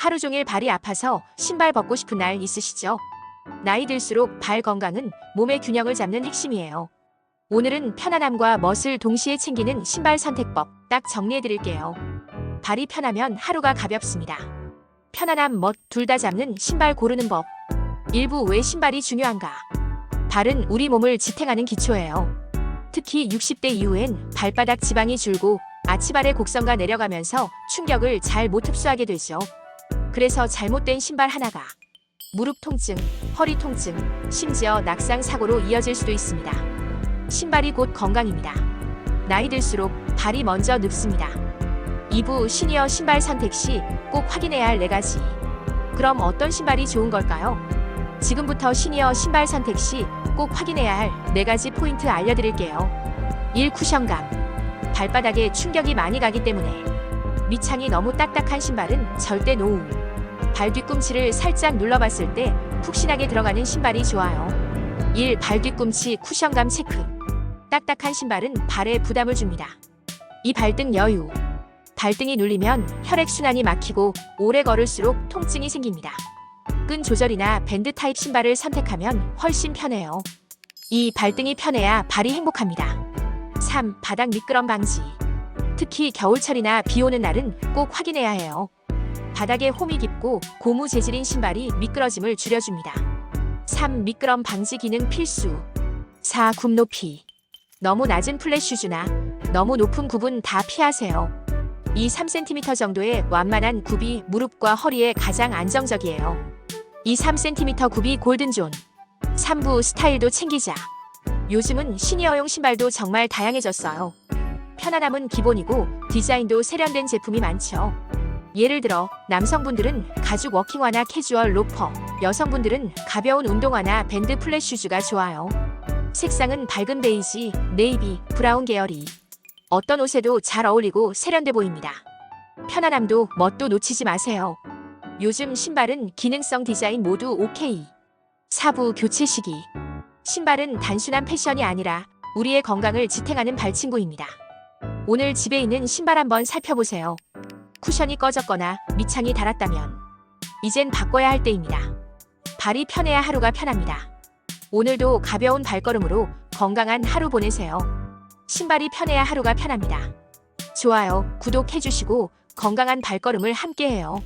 하루 종일 발이 아파서 신발 벗고 싶은 날 있으시죠? 나이 들수록 발 건강은 몸의 균형을 잡는 핵심이에요. 오늘은 편안함과 멋을 동시에 챙기는 신발 선택법 딱 정리해 드릴게요. 발이 편하면 하루가 가볍습니다. 편안함, 멋 둘 다 잡는 신발 고르는 법. 일부 왜 신발이 중요한가? 발은 우리 몸을 지탱하는 기초예요. 특히 60대 이후엔 발바닥 지방이 줄고 아치발의 곡선과 내려가면서 충격을 잘 못 흡수하게 되죠. 그래서 잘못된 신발 하나가 무릎 통증, 허리 통증, 심지어 낙상 사고로 이어질 수도 있습니다. 신발이 곧 건강입니다. 나이 들수록 발이 먼저 늙습니다. 2부 시니어 신발 선택 시 꼭 확인해야 할 4가지. 그럼 어떤 신발이 좋은 걸까요? 지금부터 시니어 신발 선택 시 꼭 확인해야 할 4가지 포인트 알려드릴게요. 1. 쿠션감. 발바닥에 충격이 많이 가기 때문에 밑창이 너무 딱딱한 신발은 절대 노우. 발 뒤꿈치를 살짝 눌러봤을 때 푹신하게 들어가는 신발이 좋아요. 1. 발 뒤꿈치 쿠션감 체크. 딱딱한 신발은 발에 부담을 줍니다. 2. 발등 여유. 발등이 눌리면 혈액순환이 막히고 오래 걸을수록 통증이 생깁니다. 끈 조절이나 밴드 타입 신발을 선택하면 훨씬 편해요. 2. 발등이 편해야 발이 행복합니다. 3. 바닥 미끄럼 방지. 특히 겨울철이나 비 오는 날은 꼭 확인해야 해요. 바닥에 홈이 깊고 고무 재질인 신발이 미끄러짐을 줄여줍니다. 3. 미끄럼 방지 기능 필수. 4. 굽 높이. 너무 낮은 플랫 슈즈나 너무 높은 굽은 다 피하세요. 이 3cm 정도의 완만한 굽이 무릎과 허리에 가장 안정적이에요. 이 3cm 굽이 골든존. 3부 스타일도 챙기자. 요즘은 시니어용 신발도 정말 다양해졌어요. 편안함은 기본이고 디자인도 세련된 제품이 많죠. 예를 들어 남성분들은 가죽 워킹화나 캐주얼 로퍼, 여성분들은 가벼운 운동화나 밴드 플랫 슈즈가 좋아요. 색상은 밝은 베이지, 네이비, 브라운 계열이 어떤 옷에도 잘 어울리고 세련돼 보입니다. 편안함도 멋도 놓치지 마세요. 요즘 신발은 기능성 디자인 모두 오케이. 사부 교체 시기. 신발은 단순한 패션이 아니라 우리의 건강을 지탱하는 발친구입니다. 오늘 집에 있는 신발 한번 살펴보세요. 쿠션이 꺼졌거나 밑창이 닳았다면 이젠 바꿔야 할 때입니다. 발이 편해야 하루가 편합니다. 오늘도 가벼운 발걸음으로 건강한 하루 보내세요. 신발이 편해야 하루가 편합니다. 좋아요, 구독해주시고 건강한 발걸음을 함께해요.